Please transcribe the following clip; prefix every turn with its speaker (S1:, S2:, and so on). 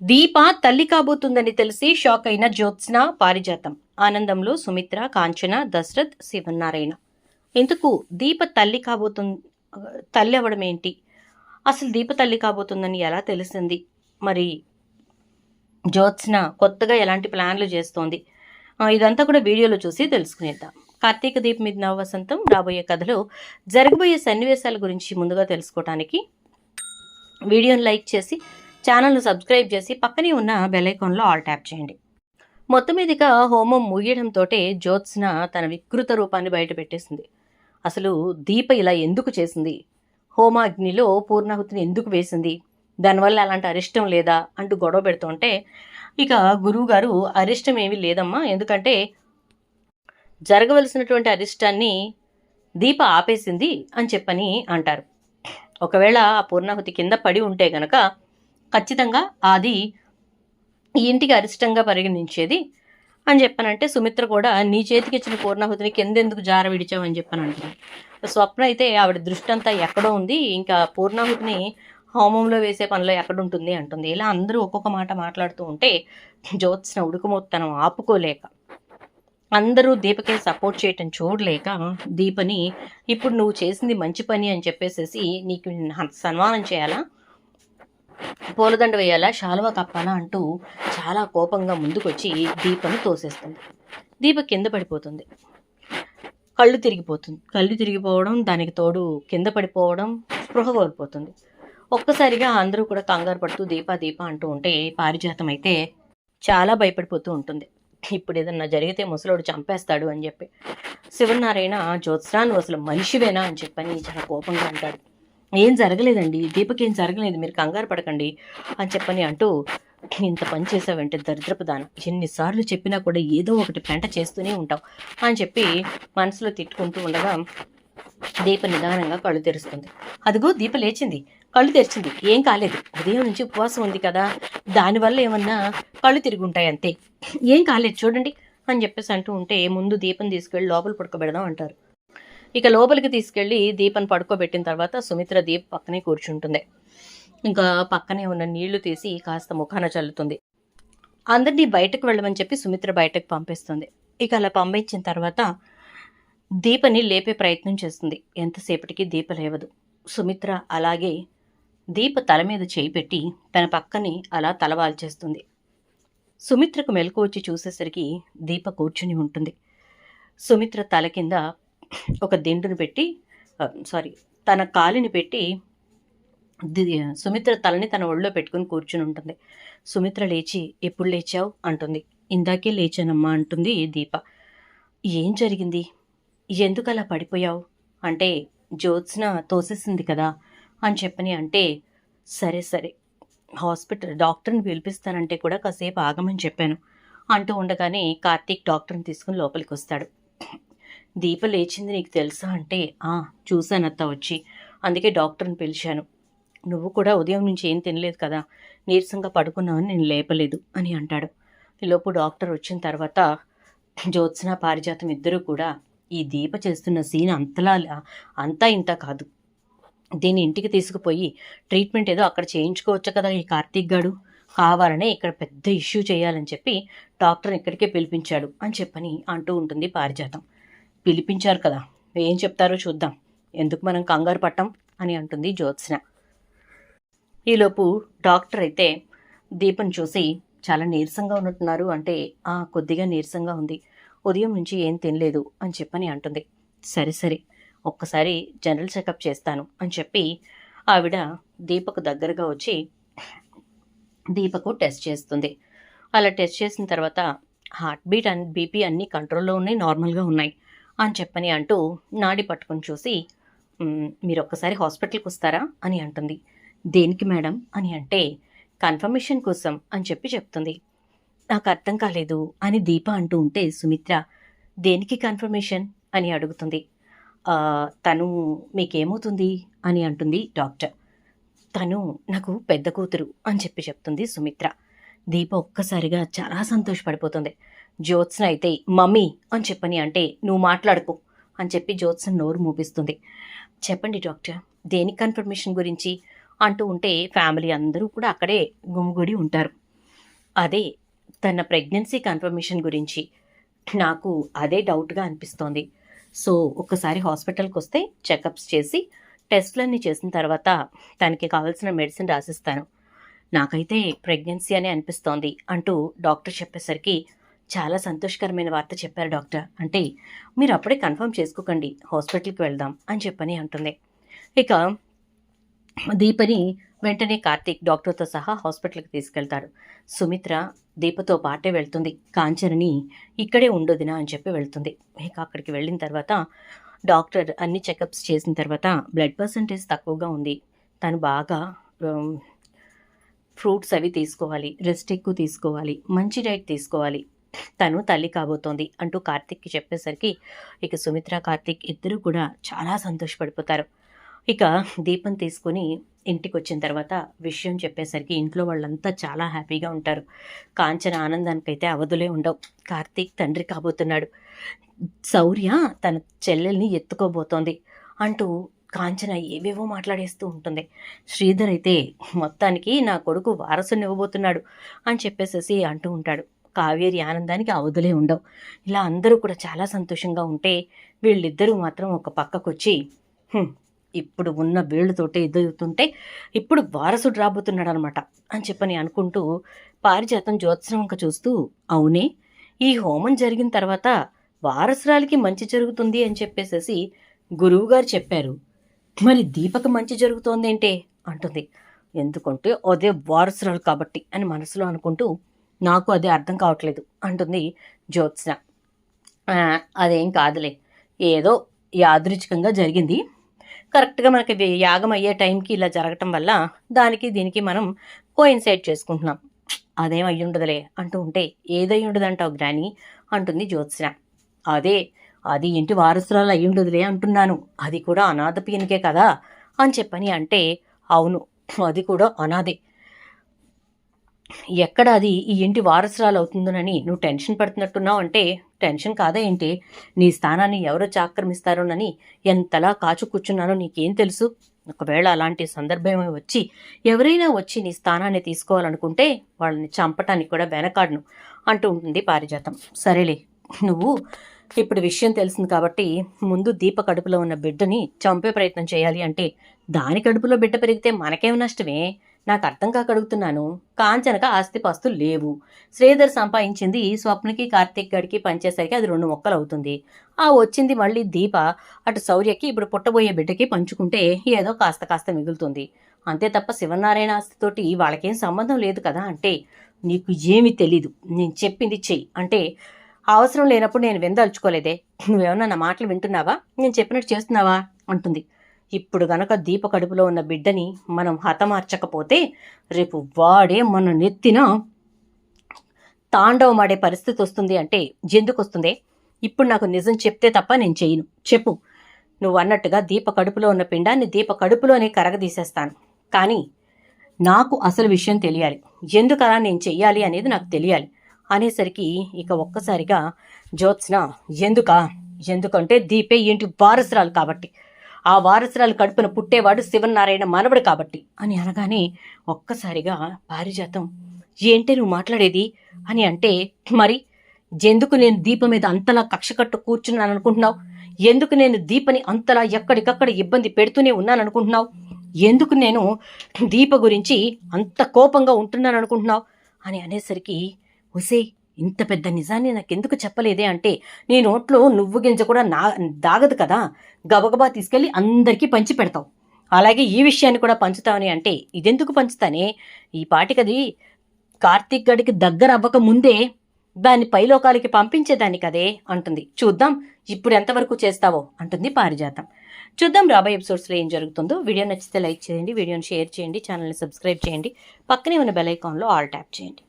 S1: దీప తల్లి కాబోతుందని తెలిసి షాక్ అయిన జ్యోత్స్న పారిజాతం. ఆనందంలో సుమిత్ర కాంచన దశరథ్ శివనారాయణ ఇందుకు దీప తల్లి కాబోతుంది తల్లి అవ్వడం ఏంటి? అసలు దీప తల్లి కాబోతుందని ఎలా తెలిసింది? మరి జ్యోత్స్న కొత్తగా ఎలాంటి ప్లాన్లు చేస్తోంది? ఇదంతా కూడా వీడియోలో చూసి తెలుసుకునేద్దాం. కార్తీక దీప్ మీద నవవసంతం రాబోయే కథలో జరగబోయే సన్నివేశాల గురించి ముందుగా తెలుసుకోవడానికి వీడియోని లైక్ చేసి ఛానల్ను సబ్స్క్రైబ్ చేసి పక్కనే ఉన్న బెలైకాన్లో ఆల్ ట్యాప్ చేయండి. మొత్తం మీదుగా హోమం ముగియడంతో జ్యోత్స్న తన వికృత రూపాన్ని బయటపెట్టేసింది అసలు దీప ఇలా ఎందుకు చేసింది? హోమాగ్నిలో పూర్ణాహుతిని ఎందుకు వేసింది? దానివల్ల అలాంటి అరిష్టం లేదా? అంటూ గొడవ పెడుతుంటే ఇక గురువు గారు అరిష్టం ఏమీ లేదమ్మా ఎందుకంటే జరగవలసినటువంటి అరిష్టాన్ని దీప ఆపేసింది అని చెప్పని అంటారు. ఒకవేళ ఆ పూర్ణాహుతి కింద పడి ఉంటే గనక ఖచ్చితంగా అది ఈ ఇంటికి అరిష్టంగా పరిగణించేది అని చెప్పానంటే సుమిత్ర కూడా నీ చేతికి ఇచ్చిన పూర్ణాహుతిని కిందెందుకు జార విడిచావని చెప్పని అంటుంది స్వప్న అయితే ఆవిడ దృష్టి అంతా ఎక్కడో ఉంది. ఇంకా పూర్ణాహుతిని హోమంలో వేసే పనిలో ఎక్కడ ఉంటుంది అంటుంది. ఇలా అందరూ ఒక్కొక్క మాట మాట్లాడుతూ ఉంటే జ్యోత్స్న ఉడుకుమోత్తనం ఆపుకోలేక అందరూ దీపకే సపోర్ట్ చేయటం చూడలేక దీపని ఇప్పుడు నువ్వు చేసింది మంచి పని అని చెప్పేసేసి నీకు సన్మానం చేయాలా? పూలదండ వేయాలా శాలువ కప్పాలా అంటూ చాలా కోపంగా ముందుకొచ్చి దీపను తోసేస్తుంది. దీప కింద పడిపోతుంది. కళ్ళు తిరిగిపోతుంది. కళ్ళు తిరిగిపోవడం దానికి తోడు కింద పడిపోవడం స్పృహ కోల్పోతుంది. ఒక్కసారిగా అందరూ కూడా కంగారు పడుతూ దీప దీప అంటూ ఉంటే పారిజాతం అయితే చాలా భయపడిపోతూ ఉంటుంది. ఇప్పుడు ఏదన్నా జరిగితే ముసలోడు చంపేస్తాడు అని చెప్పి. శివనారాయణ జ్యోత్స్నా నువ్వు అసలు మనిషివేనా అని చెప్పని చాలా కోపంగా అంటాడు. ఏం జరగలేదండి. దీపక్ ఏం జరగలేదు. మీరు కంగారు పడకండి అని చెప్పని అంటూ ఇంత పని చేసావంటే దరిద్రపు దానం. ఎన్నిసార్లు చెప్పినా కూడా ఏదో ఒకటి పెంట చేస్తూనే ఉంటావు అని చెప్పి మనసులో తిట్టుకుంటూ ఉండగా దీప నిదానంగా కళ్ళు తెరుస్తుంది. అదిగో దీప లేచింది. కళ్ళు తెరిచింది. ఏం కాలేదు. ఉదయం నుంచి ఉపవాసం ఉంది కదా. దానివల్ల ఏమన్నా కళ్ళు తిరిగి ఉంటాయి అంతే. ఏం కాలేదు. చూడండి అని చెప్పేసి అంటూ ఉంటే ముందు దీపం తీసుకెళ్ళి లోపల పడుకోబెడదాం అంటారు. ఇక లోపలికి తీసుకెళ్ళి దీపం పడుకోబెట్టిన తర్వాత సుమిత్ర దీప్ పక్కనే కూర్చుంటుంది. ఇంకా పక్కనే ఉన్న నీళ్ళు తీసి కాస్త ముఖాన చల్లుతుంది. అందరినీ బయటకు వెళ్ళమని చెప్పి సుమిత్ర బయటకు పంపిస్తుంది. ఇక అలా పంపించిన తర్వాత దీపని లేపే ప్రయత్నం చేస్తుంది. ఎంతసేపటికి దీప లేవదు. సుమిత్ర అలాగే దీప తల మీద చేయి పెట్టి తన పక్కని అలా తలవాల్చేస్తుంది సుమిత్రకు మెలకు వచ్చి చూసేసరికి దీప కూర్చుని ఉంటుంది. సుమిత్ర తల కింద ఒక దిండును పెట్టి సారీ తన కాలిని పెట్టి సుమిత్ర తలని తన ఒళ్ళో పెట్టుకుని కూర్చుని ఉంటుంది. సుమిత్ర లేచి ఎప్పుడు లేచావు? అంటుంది. ఇందాకే లేచానమ్మా అంటుంది దీప. ఏం జరిగింది? ఎందుకు అలా పడిపోయావు? అంటే జ్యోత్స్న తోసేసింది కదా అని చెప్పని అంటే సరే సరే హాస్పిటల్ డాక్టర్ని పిలిపిస్తానంటే కూడా కాసేపు ఆగమని చెప్పాను అంటూ ఉండగానే కార్తీక్ డాక్టర్ని తీసుకుని లోపలికి వస్తాడు. దీప లేచింది నీకు తెలుసా అంటే ఆ చూశానత్త వచ్చి. అందుకే డాక్టర్ని పిలిచాను. నువ్వు కూడా ఉదయం నుంచి ఏం తినలేదు కదా నీరసంగా పడుకున్నావని నేను లేపలేదు అని అంటాడు. ఈలోపు డాక్టర్ వచ్చిన తర్వాత జ్యోత్స్న పారిజాతం ఇద్దరూ కూడా ఈ దీప చేస్తున్న సీన్ అంతలా అంతా ఇంత కాదు. దీన్ని ఇంటికి తీసుకుపోయి ట్రీట్మెంట్ ఏదో అక్కడ చేయించుకోవచ్చు కదా ఈ కార్తీక్ గాడు? కావాలనే ఇక్కడ పెద్ద ఇష్యూ చేయాలని చెప్పి డాక్టర్ని ఇక్కడికే పిలిపించాడు అని చెప్పని అంటూ ఉంటుంది పారిజాతం. పిలిపించారు కదా. ఏం చెప్తారో చూద్దాం. ఎందుకు మనం కంగారు పట్టం అని అంటుంది జ్యోత్స్న. ఈలోపు డాక్టర్ అయితే దీపం చూసి చాలా నీరసంగా ఉన్నట్టున్నారు. అంటే ఆ కొద్దిగా నీరసంగా ఉంది. ఉదయం నుంచి ఏం తినలేదు అని చెప్పని అంటుంది. సరే సరే. ఒక్కసారి జనరల్ చెకప్ చేస్తాను అని చెప్పి ఆవిడ దీపకు దగ్గరగా వచ్చి దీపకు టెస్ట్ చేస్తుంది. అలా టెస్ట్ చేసిన తర్వాత హార్ట్ బీట్ అండ్ బీపీ అన్నీ కంట్రోల్లో ఉన్నాయి నార్మల్గా ఉన్నాయి. అని చెప్పని అంటూ నాడి పట్టుకొని చూసి మీరు ఒక్కసారి హాస్పిటల్కి వస్తారా? అని అంటుంది. దేనికి మేడం? అని అంటే కన్ఫర్మేషన్ కోసం అని చెప్పి చెప్తుంది. నాకు అర్థం కాలేదు అని దీప అంటూ ఉంటే సుమిత్ర దేనికి కన్ఫర్మేషన్? అని అడుగుతుంది. తను మీకేమవుతుంది? అని అంటుంది డాక్టర్. తను నాకు పెద్ద కూతురు అని చెప్పి చెప్తుంది సుమిత్ర. దీప ఒక్కసారిగా చాలా సంతోషపడిపోతుంది. జ్యోత్స్న అయితే మమ్మీ అని చెప్పని అంటే నువ్వు మాట్లాడుకో అని చెప్పి జ్యోత్స్న నోరు మూపిస్తుంది. చెప్పండి డాక్టర్ దేని కన్ఫర్మేషన్ గురించి? అంటూ ఉంటే ఫ్యామిలీ అందరూ కూడా అక్కడే గుమిగూడి ఉంటారు. అదే తన ప్రెగ్నెన్సీ కన్ఫర్మేషన్ గురించి. నాకు అదే డౌట్గా అనిపిస్తోంది. సో ఒక్కసారి హాస్పిటల్కి వస్తే చెకప్స్ చేసి టెస్ట్లన్నీ చేసిన తర్వాత తనకి కావాల్సిన మెడిసిన్ రాసిస్తాను. నాకైతే ప్రెగ్నెన్సీ అని అనిపిస్తోంది అంటూ డాక్టర్ చెప్పేసరికి చాలా సంతోషకరమైన వార్త చెప్పారు డాక్టర్. అంటే మీరు అప్పుడే కన్ఫర్మ్ చేసుకోకండి హాస్పిటల్కి వెళ్దాం అని చెప్పని అంటుంది. ఇక దీపని వెంటనే కార్తీక్ డాక్టర్తో సహా హాస్పిటల్కి తీసుకెళ్తారు సుమిత్ర దీపతో పాటే వెళ్తుంది. కాంచనని ఇక్కడే ఉండొదినా అని చెప్పి వెళ్తుంది. ఇక అక్కడికి వెళ్ళిన తర్వాత డాక్టర్ అన్ని చెకప్స్ చేసిన తర్వాత బ్లడ్ పర్సంటేజ్ తక్కువగా ఉంది. తను బాగా ఫ్రూట్స్ అవి తీసుకోవాలి రెస్ట్ ఎక్కువ తీసుకోవాలి మంచి డైట్ తీసుకోవాలి తను తల్లి కాబోతోంది అంటూ కార్తిక్కి చెప్పేసరికి ఇక సుమిత్ర కార్తిక్ ఇద్దరు కూడా చాలా సంతోషపడిపోతారు. ఇక దీపం తీసుకుని ఇంటికి వచ్చిన తర్వాత విషయం చెప్పేసరికి ఇంట్లో వాళ్ళంతా చాలా హ్యాపీగా ఉంటారు. కాంచన ఆనందానికైతే అవధులే ఉండవు. కార్తీక్ తండ్రి కాబోతున్నాడు. శౌర్య తన చెల్లెల్ని ఎత్తుకోబోతోంది అంటూ కాంచన ఏవేవో మాట్లాడేస్తూ ఉంటుంది. శ్రీధర్ అయితే మొత్తానికి నా కొడుకు వారసుని ఇవ్వబోతున్నాడు అని చెప్పేసేసి అంటూ ఉంటాడు. కావేరి ఆనందానికి అవధులే ఉండవు. ఇలా అందరూ కూడా చాలా సంతోషంగా ఉంటే వీళ్ళిద్దరూ మాత్రం ఒక పక్కకొచ్చి ఇప్పుడు ఉన్న వీళ్ళతోటే ఎదుగుతుంటే ఇప్పుడు వారసుడు రాబోతున్నాడు అనమాట అని చెప్పని అనుకుంటూ పారిజాతం జ్యోత్సవంక చూస్తూ అవునే ఈ హోమం జరిగిన తర్వాత వారసురాలికి మంచి జరుగుతుంది అని చెప్పేసేసి గురువుగారు చెప్పారు. మరి దీపక మంచి జరుగుతోందేంటే? అంటుంది. ఎందుకంటే అదే వారసురాలు కాబట్టి అని మనసులో అనుకుంటూ నాకు అది అర్థం కావట్లేదు అంటుంది జ్యోత్స్న. అదేం కాదులే. ఏదో యాదృచ్ఛికంగా జరిగింది. కరెక్ట్గా మనకి యాగం అయ్యే టైంకి ఇలా జరగటం వల్ల దానికి దీనికి మనం కోయిన్సైడ్ చేసుకుంటున్నాం. అదేం అయ్యి ఉండదులే అంటూ ఉంటే ఏదై ఉండదంటావు గ్రాని అంటుంది జ్యోత్స్న. అదే అది ఇంటి వారసురాలు అయ్యి ఉండదులే అంటున్నాను. అది కూడా అనాథ పీనికే కదా అని చెప్పని అంటే అవును అది కూడా అనాథే. ఎక్కడ అది ఈ ఇంటి వారసురాలు అవుతుందోనని నువ్వు టెన్షన్ పడుతున్నట్టున్నావు అంటే టెన్షన్ కాదా ఏంటి? నీ స్థానాన్ని ఎవరు చాక్రమిస్తారోనని ఎంతలా కాచు కూర్చున్నానో నీకేం తెలుసు? ఒకవేళ అలాంటి సందర్భం వచ్చి ఎవరైనా వచ్చి నీ స్థానాన్ని తీసుకోవాలనుకుంటే వాళ్ళని చంపటానికి కూడా వెనకాడను అంటూ ఉంటుంది పారిజాతం. సరేలే నువ్వు ఇప్పుడు విషయం తెలిసింది కాబట్టి ముందు దీప కడుపులో ఉన్న బిడ్డని చంపే ప్రయత్నం చేయాలి అంటే దాని కడుపులో బిడ్డ పెరిగితే మనకేం నష్టమే? నాకు అర్థం కాక అడుగుతున్నాను కాంచనక ఆస్తిపాస్తులు లేవు. శ్రీధర్ సంపాదించింది స్వప్నకి కార్తీక్ గడికి పంచేసరికి అది రెండు మొక్కలు అవుతుంది ఆ వచ్చింది మళ్ళీ దీప. అటు శౌర్యకి ఇప్పుడు పుట్టబోయే బిడ్డకి పంచుకుంటే ఏదో కాస్త కాస్త మిగులుతుంది. అంతే తప్ప శివనారాయణ ఆస్తితోటి వాళ్ళకేం సంబంధం లేదు కదా అంటే నీకు ఏమీ తెలీదు. నేను చెప్పింది చెయ్యి. అంటే అవసరం లేనప్పుడు నేను విందలుచుకోలేదే నువ్వేమన్నా నా మాటలు వింటున్నావా? నేను చెప్పినట్టు చేస్తున్నావా? అంటుంది. ఇప్పుడు గనక దీప కడుపులో ఉన్న బిడ్డని మనం హతమార్చకపోతే రేపు వాడే మన నెత్తిన తాండవమాడే పరిస్థితి వస్తుంది అంటే ఎందుకు వస్తుంది? ఇప్పుడు నాకు నిజం చెప్తే తప్ప నేను చేయను. చెప్పు. నువ్వు అన్నట్టుగా దీప కడుపులో ఉన్న పిండాన్ని దీప కడుపులోనే కరగదీసేస్తాను. కానీ నాకు అసలు విషయం తెలియాలి. ఎందుకలా నేను చెయ్యాలి అనేది నాకు తెలియాలి. అనేసరికి ఇక ఒక్కసారిగా జ్యోత్స్న ఎందుకా? ఎందుకంటే దీపే ఇంటి వారసురాలు కాబట్టి. ఆ వారసురాలు కడుపున పుట్టేవాడు శివనారాయణ మనవడు కాబట్టి. అని అనగానే ఒక్కసారిగా పారిజాతం ఏంటే నువ్వు మాట్లాడేది? అని అంటే మరి ఎందుకు నేను దీప మీద అంతలా కక్ష కట్టు కూర్చున్నాను అనుకుంటున్నావు ఎందుకు నేను దీపని అంతలా ఎక్కడికక్కడ ఇబ్బంది పెడుతూనే ఉన్నాను అనుకుంటున్నావు ఎందుకు నేను దీప గురించి అంత కోపంగా ఉంటున్నాను అనుకుంటున్నావు అని అనేసరికి ఒసే ఇంత పెద్ద నిజాన్ని నాకెందుకు చెప్పలేదే అంటే నీ నోట్లో నువ్వు గింజ కూడా నా దాగదు కదా. గబగబా తీసుకెళ్ళి అందరికీ పంచి పెడతావు. అలాగే ఈ విషయాన్ని కూడా పంచుతావని అంటే ఇదెందుకు పంచుతానే? ఈ పాటికది కార్తీక్ గడికి దగ్గర అవ్వక ముందే దాన్ని పైలోకాలకి పంపించేదాన్ని కదే అంటుంది. చూద్దాం ఇప్పుడు ఎంతవరకు చేస్తావో అంటుంది పారిజాతం. చూద్దాం రాబోయే ఎపిసోడ్స్లో ఏం జరుగుతుందో. వీడియో నచ్చితే లైక్ చేయండి వీడియోని షేర్ చేయండి ఛానల్ని సబ్స్క్రైబ్ చేయండి. పక్కనే ఉన్న బెల్ ఐకాన్లో ఆల్ ట్యాప్ చేయండి.